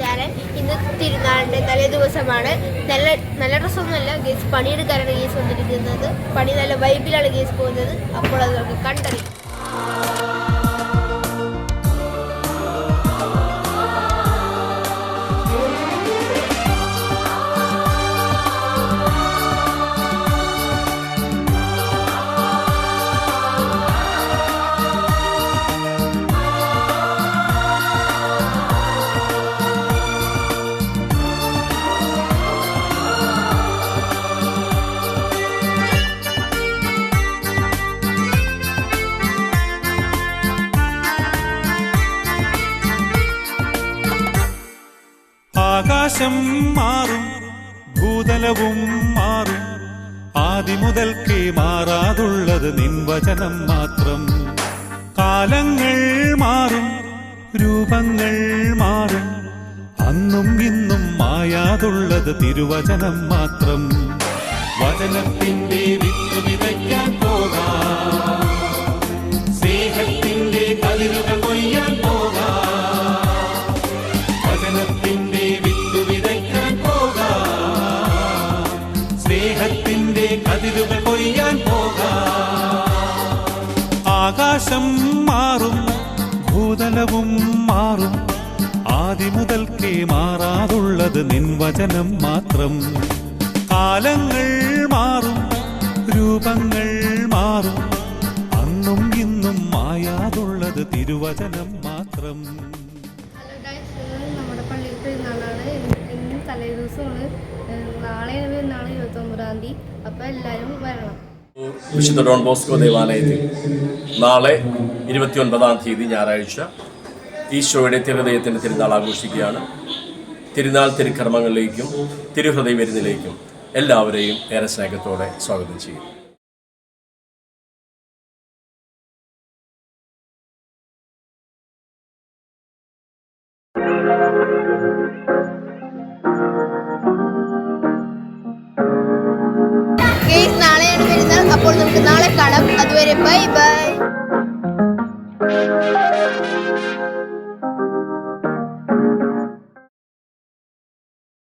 Channel ഇന്ന് തിരുനാളിന്റെ തലേ ദിവസമാണ്. നല്ല നല്ല ഡ്രസ്സൊന്നുമല്ല ഗേസ്. പണിയെടുക്കാനാണ് ഗേസ് വന്നിരിക്കുന്നത്. പണി നല്ല വൈബിലാണ് ഗേസ് പോകുന്നത്. അപ്പോൾ അത് നമുക്ക് കണ്ടറിയാം. ആകാശം മാറും ഭൂതലവും മാറും. ആദിമുതൽക്കേ മാറാതുള്ളത് നിൻവചനം മാത്രം. കാലങ്ങൾ മാറും രൂപങ്ങൾ മാറും. അന്നും ഇന്നും മായാതുള്ളത് തിരുവചനം മാത്രം. വചനത്തിന്റെ വിത്ത് ആകാശം മാറും ഭൂതലവും മാറും. ആദിമുതൽക്കേ മാറാതുള്ളത് നിൻവചനം മാത്രം. കാലങ്ങൾ മാറും രൂപങ്ങൾ മാറും. അന്നും ഇന്നും മായാതുള്ളത് തിരുവചനം മാത്രം. നമ്മുടെ പള്ളിയിൽ പെരുന്നാളാണ്. തലേ ദിവസമാണ് നാളെയാണ് പെരുന്നാൾ ഇരുപത്തൊമ്പതാം തീയതി. അപ്പോൾ എല്ലാവരും വരണം. വിശുദ്ധ ഡോൺ ബോസ്കോ ദേവാലയത്തിൽ നാളെ ഇരുപത്തിയൊൻപതാം തീയതി ഞായറാഴ്ച ഈശോയുടെ തിരുഹൃദയത്തിന്റെ തിരുനാൾ ആഘോഷിക്കുകയാണ്. തിരുനാൾ തിരുക്കർമ്മങ്ങളിലേക്കും തിരുഹൃദയ വിരുന്നിലേക്കും എല്ലാവരെയും ഏറെ സ്നേഹത്തോടെ സ്വാഗതം ചെയ്യും അപ്പോൾ നമുക്ക് നാളെ കാണാം. അതുവരെ ബൈ ബൈ.